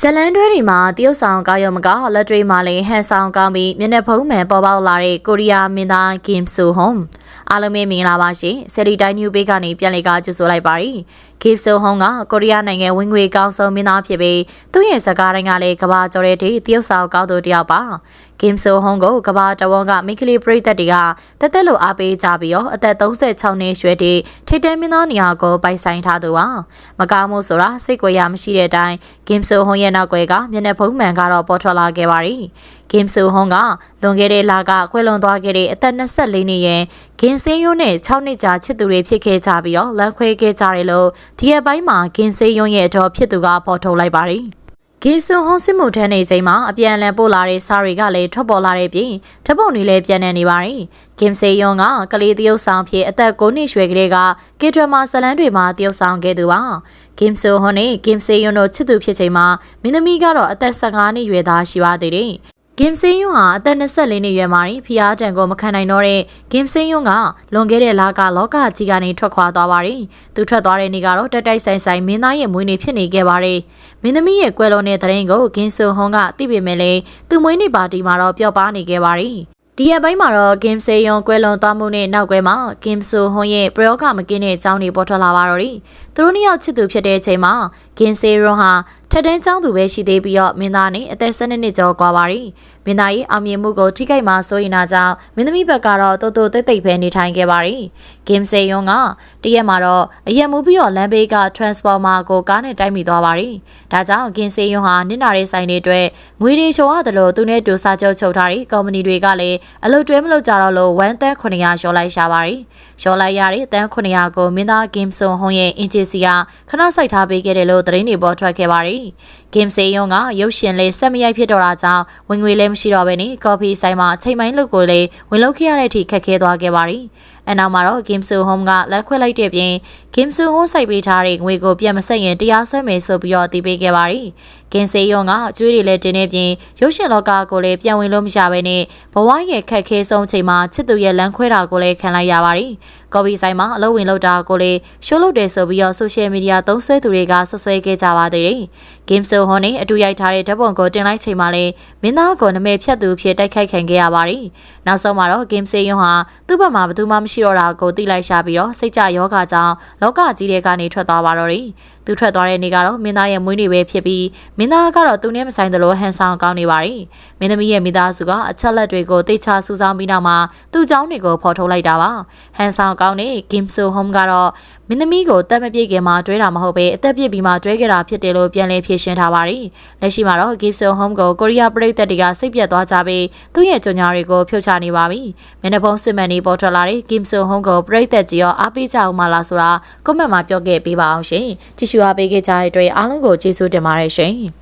ဇလန်တွဲတွေမှာတရုတ်ဆောင်ကောင်းရုံမကလက်တွေမှာလည်းဟန်ဆောင်ကောင်းပြီးမျက်နှာဖုံးမှန်ပေါ်ပေါက်လာတဲ့ကိုရီးယားမင်းသားကင်ဆိုဟွန်အားလုံးပဲမင်္ဂလာပါရှင်ဆယ်ရီတိုင်းနျူးဘေးကနေပြန်လည်ကကြိုဆိုလိုက်ပါရီကင်ဆိုဟွန်ကကိုရီးယားနိုင်ငံဝင်ငွေကောင်းဆုံးမင်းသားဖြစ်ပြီးသူ့ရဲ့ဇာတ်ကားတိုင်းကလည်းကဘာကျော်တဲ့တရုတ်ဆောင်ကောင်းသူတစ်ယောက်ပါကင်ဆိုဟွန်ကိုကဘာတဝန်ကမိတ်ကလေးပရိသတ်တွေကတက်တက်လို့အားပေးကြပြီးတော့အသက်36နှစ်ရွယ်တဲ့ထိတ်တဲမင်းသားနေရာကိုပိုင်ဆိုင်ထားသူပါမကားမို့ဆိုတာစိတ်ကြွယ်ရမရှိတဲ့အတိုင်းကင်ဆိုဟွန်ရဲ့နောက်ွယ်ကမျက်နှာဖုံးမှန်ကတော့ပေါ်ထွက်လာခဲ့ပါရီကင်ဆိုဟွန်ကလွန်ခဲ့တဲ့လကခွဲလွန်သွားခဲ့တဲ့အသက်24နှစ်ရဲ့ဂင်စင်းယွန်းနဲ့6နှစ်ကြာချစ်သူတွေဖြစ်ခဲ့ကြပြီးတော့လမ်းခွဲခဲ့ကြတယ်လို့ဒီအပိုင်းမှာဂင်စင်းယွန်းရဲ့အတော်ဖြစ်သူကပေါ်ထုတ်လိုက်ပါရီဂီဆွန်ဟွန်စစ်မှုထမ်းနေချိန်မှာအပြန်အလှန်ပို့လာတဲ့စာတွေကလည်းထွက်ပေါ်လာတဲ့ပြင်ဓပုံတွေလည်းပြန်နေနေပါတယ်။ဂင်စေယွန်ကကလေးတရုတ်ဆောင်ဖြစ်အသက်9နှစ်ရွယ်ကလေးကကေဒရမာဇလန်တွေမှာတရုတ်ဆောင်ခဲ့သူပါ။ဂင်ဆိုဟွန်နဲ့ဂင်စေယွန်တို့ချစ်သူဖြစ်ချိန်မှာမင်းသမီးကတော့အသက်15နှစ်ရွယ်သားရှိပါသေးတယ်။ ဂင်စင်းယွန်းဟာအသက်24နှစ်ရွယ်မှာဖျားတံကိုမခံနိုင်တော့တဲ့ဂင်စင်းယွန်းကလွန်ခဲ့တဲ့လကလောကကြီးကနေထွက်ခွာသွားပါတယ်။သူထွက်သွားတဲ့နေ့ကတော့တက်တိုက်ဆိုင်ဆိုင်မင်းသားရဲ့မွေးနေ့ဖြစ်နေခဲ့ပါတယ်။မင်းသမီးရဲ့ကွယ်လွန်တဲ့တရင်ကိုဂင်ဆွန်ဟွန်ကသိပေမဲ့လည်းသူမွေးနေ့ပါတီမှာတော့ပျော်ပါနေခဲ့ပါတယ်။ဒီရက်ပိုင်းမှာတော့ကင်ဆေယွန်ကွဲလွန်သွားမှုနဲ့နောက်ကွယ်မှာကင်ဆူဟွန်ရဲ့ပရောကမကင်းတဲ့အကြောင်းတွေပေါ်ထွက်လာပါတော့တယ်။သူတို့နှစ်ယောက်ချစ်သူဖြစ်တဲ့အချိန်မှာကင်ဆေရွန်ဟာ ထက်တန်းကျောင်းသူပဲရှိသေးပြီးတော့မင်းသားနဲ့အသက်၁၂နှစ်ကျော်ကွာပါရီ။မင်းသားရဲ့အောင်မြင်မှုကိုထိခိုက်မှာစိုးရင်တာကြောင့်မင်းသမီးဘက်ကတော့တိုးတိုးတိတ်တိတ်ပဲနေထိုင်ခဲ့ပါရီ။ကင်ဆေယွန်ကတရက်မှာတော့အရက်မူပြီးတော့လမ်းဘေးက transformer ကိုကားနဲ့တိုက်မိသွားပါရီ။ဒါကြောင့်ကင်ဆေယွန်ဟာနစ်နာတဲ့ဆိုင်တွေအတွက်ငွေတွေရှော်ရတယ်လို့သူနဲ့တူစာချုပ်ချုပ်ထားတဲ့ကုမ္ပဏီတွေကလည်းအလုပ်တွဲမလုပ်ကြတော့လို့1တန်း900ရှော်လိုက်ရှာပါရီရှော်လိုက်ရတဲ့တန်း900ကိုမင်းသားဂင်ဆွန်ဟွန်ရဲ့အင်ဂျင်စီကခဏစိုက်ထားပေးခဲ့တယ်လို့သတင်းတွေပေါ်ထွက်ခဲ့ပါရီဂင်စေယွန်ကရုပ်ရှင်လေးဆက်မရိုက်ဖြစ်တော့တာကြောင့်ဝင်ငွေလည်းမရှိတော့ဘဲနဲ့ကော်ဖီဆိုင်မှာအချိန်ပိုင်းလုပ်ကိုလည်းဝင်လုပ်ခဲ့ရတဲ့အထိခက်ခဲသွားခဲ့ပါရီ အနောက်မှာတော့ Kim Soo Hom ကလက်ခွဲလိုက်တဲ့ပြင် Kim Soo Hom စိုက်ပေးထားတဲ့ငွေကိုပြန်မဆက်ရင်တရားစွဲမယ်ဆိုပြီးတော့တည်ပေးခဲ့ပါရီကင်စေယွန်ကအကျွေးတွေလည်းတင်နေပြင်ရုပ်ရှင်လောကကိုလည်းပြန်ဝင်လို့မရဘဲနဲ့ဘဝရဲ့ခက်ခဲဆုံးချိန်မှာချစ်သူရဲ့လမ်းခွဲတာကိုလည်းခံလိုက်ရပါရီကော်ပီဆိုင်မှာအလုပ်ဝင်လုပ်တာကိုလည်းရှိုးလုပ်တယ်ဆိုပြီးတော့ဆိုရှယ်မီဒီယာသုံးဆွဲသူတွေကဆွဆွဲခဲ့ကြပါသေးတယ်။ Game Show ဟွန်နဲ့အတူရိုက်ထားတဲ့ဓာတ်ပုံကိုတင်လိုက်ချိန်မှာလည်းမင်းသားကိုနမဲဖြတ်သူဖြစ်တိုက်ခိုက်ခံခဲ့ရပါတယ်။နောက်ဆုံးမှာတော့ Game Show ယွန်ဟာသူ့ဘက်မှာဘယ်သူမှမရတော့တာကိုသိလိုက်ရှာပြီးတော့စိတ်ကြယောဂကြောင့်လောကကြီးတွေကနေထွက်သွားပါတော့တယ်။သူထွက်သွားတဲ့နေ့ကတော့မင်းသားရဲ့မွေးနေ့ပဲဖြစ်ပြီးမင်းသားကတော့သူနဲ့မဆိုင်သလိုဟန်ဆောင်ကောင်းနေပါတယ်။မင်းသမီးရဲ့မိသားစုကအချက်လက်တွေကိုတိတ်ချစူးစောင်းပြီးနောက်မှာသူ့เจ้าတွေကိုဖော်ထုတ်လိုက်တာပါ။ဟန်ဆောင်ကောင်းတဲ့ Kim So Hom ကတော့ မင်းသမီးကိုတက်မပြည့်ခင်မှာတွဲတာမဟုတ်ပဲအသက်ပြည့်ပြီးမှတွဲခဲ့တာဖြစ်တယ်လို့ပြန်လည်ဖြေရှင်းထားပါတယ်။လက်ရှိမှာတော့ Kim So Hom ကိုကိုရီးယားပြည်သက်တွေကစိတ်ပြတ်သွားကြပြီးသူ့ရဲ့ကြွညာတွေကိုဖြုတ်ချနေပါပြီ။မျက်နှာဖုံးစစ်မှန်နေပေါ်ထွက်လာတဲ့ Kim So Hom ကိုပြည်သက်ကြီးရောအားပေးကြအောင်မလားဆိုတာကွန်မန့်မှာပြောခဲ့ပေးပါအောင်ရှင်။ကြည့်ရှုအားပေးခဲ့ကြတဲ့အတွက်အားလုံးကိုကျေးဇူးတင်ပါတယ်ရှင်။